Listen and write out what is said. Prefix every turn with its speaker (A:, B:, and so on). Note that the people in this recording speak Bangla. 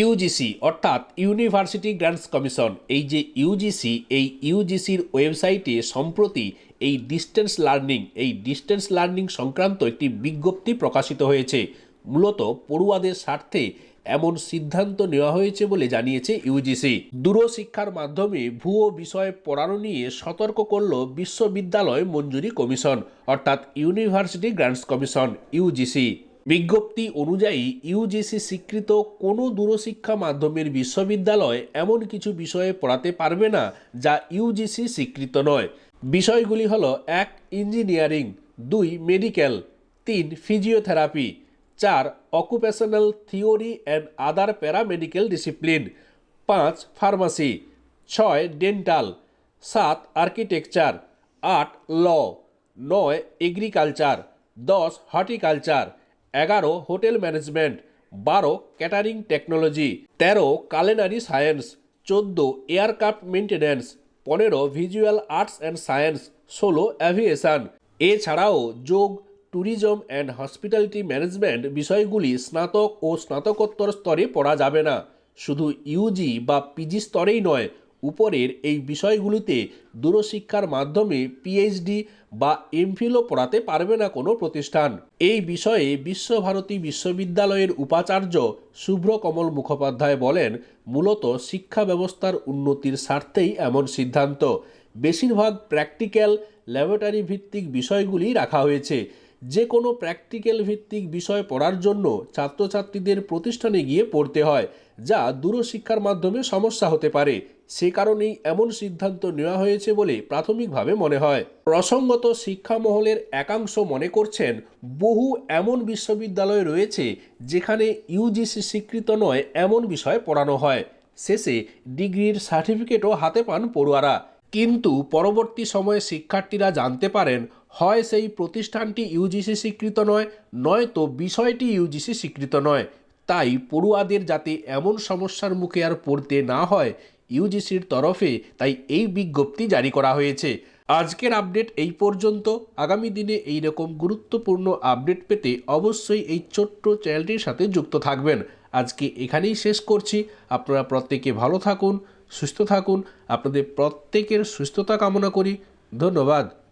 A: ইউজিসি, অর্থাৎ ইউনিভার্সিটি গ্র্যান্টস কমিশন এই যে ইউজিসি, এই ইউজিসির ওয়েবসাইটে সম্প্রতি এই ডিস্টেন্স লার্নিং এই ডিস্টেন্স লার্নিং সংক্রান্ত একটি বিজ্ঞপ্তি প্রকাশিত হয়েছে। মূলত পড়ুয়াদের স্বার্থে এমন সিদ্ধান্ত নেওয়া হয়েছে বলে জানিয়েছে ইউজিসি। দূরশিক্ষার মাধ্যমে ভুয়ো বিষয়ে পড়ানো নিয়ে সতর্ক করল বিশ্ববিদ্যালয় মঞ্জুরি কমিশন, অর্থাৎ ইউনিভার্সিটি গ্র্যান্টস কমিশন ইউজিসি। বিজ্ঞপ্তি অনুযায়ী ইউজিসি স্বীকৃত কোনো দূরশিক্ষা মাধ্যমের বিশ্ববিদ্যালয় এমন কিছু বিষয়ে পড়াতে পারবে না যা ইউজিসি স্বীকৃত নয়। বিষয়গুলি হলো, এক, ইঞ্জিনিয়ারিং, দুই, মেডিকেল, তিন, ফিজিওথেরাপি, চার, occupational theory and other paramedical discipline, পাঁচ, ফার্মাসি, ছয়, ডেন্টাল, সাত, আর্কিটেকচার, আট, ল, নয়, এগ্রিকালচার, দশ, হর্টিকালচার এগারো হোটেল ম্যানেজমেন্ট, বারো ক্যাটারিং টেকনোলজি, তেরো কালেনারি সায়েন্স, চোদ্দ এয়ারক্রাফট মেনটেন্যান্স পনেরো ভিজুয়াল আর্টস অ্যান্ড সায়েন্স, ষোলো অ্যাভিয়েশন। এছাড়াও যোগ, ট্যুরিজম অ্যান্ড হসপিটালিটি ম্যানেজমেন্ট বিষয়গুলি স্নাতক ও স্নাতকোত্তর স্তরে পড়া যাবে না। শুধু ইউজি বা পিজি স্তরেই নয় উপরের এই বিষয়গুলিতে দূরশিক্ষার মাধ্যমে পিএইচডি বা এমফিলও পড়াতে পারবে না কোনো প্রতিষ্ঠান। এই বিষয়ে বিশ্বভারতী বিশ্ববিদ্যালয়ের উপাচার্য শুভ্র কমল মুখোপাধ্যায় বলেন, মূলত শিক্ষা ব্যবস্থার উন্নতির স্বার্থেই এমন সিদ্ধান্ত। বেশিরভাগ প্র্যাকটিক্যাল ল্যাবরেটরি ভিত্তিক বিষয়গুলি রাখা হয়েছে। যে কোনো প্র্যাকটিক্যাল ভিত্তিক বিষয় পড়ার জন্য ছাত্রছাত্রীদের প্রতিষ্ঠানে গিয়ে পড়তে হয়, যা দূরশিক্ষার মাধ্যমে সমস্যা হতে পারে। সে কারণেই এমন সিদ্ধান্ত নেওয়া হয়েছে বলে প্রাথমিকভাবে মনে হয়। প্রসঙ্গত শিক্ষা মহলের একাংশ মনে করছেন, বহু এমন বিশ্ববিদ্যালয় রয়েছে যেখানে ইউজিসি স্বীকৃত নয় এমন বিষয় পড়ানো হয়। শেষে ডিগ্রির সার্টিফিকেটও হাতে পান পড়ুয়ারা। কিন্তু পরবর্তী সময়ে শিক্ষার্থীরা জানতে পারেন, হয় সেই প্রতিষ্ঠানটি ইউজিসি স্বীকৃত নয় নয়তো বিষয়টি ইউজিসি স্বীকৃত নয়। তাই পড়ুয়াদের যাতে এমন সমস্যার মুখে আর পড়তে না হয় ইউজিসির তরফে তাই এই বিজ্ঞপ্তি জারি করা হয়েছে। আজকের আপডেট এই পর্যন্ত। আগামী দিনে এই রকম গুরুত্বপূর্ণ আপডেট পেতে অবশ্যই এই ছোট্ট চ্যানেলটির সাথে যুক্ত থাকবেন। আজকে এখানেই শেষ করছি। আপনারা প্রত্যেকে ভালো থাকুন, সুস্থ থাকুন। আপনাদের প্রত্যেকের সুস্থতা কামনা করি। ধন্যবাদ।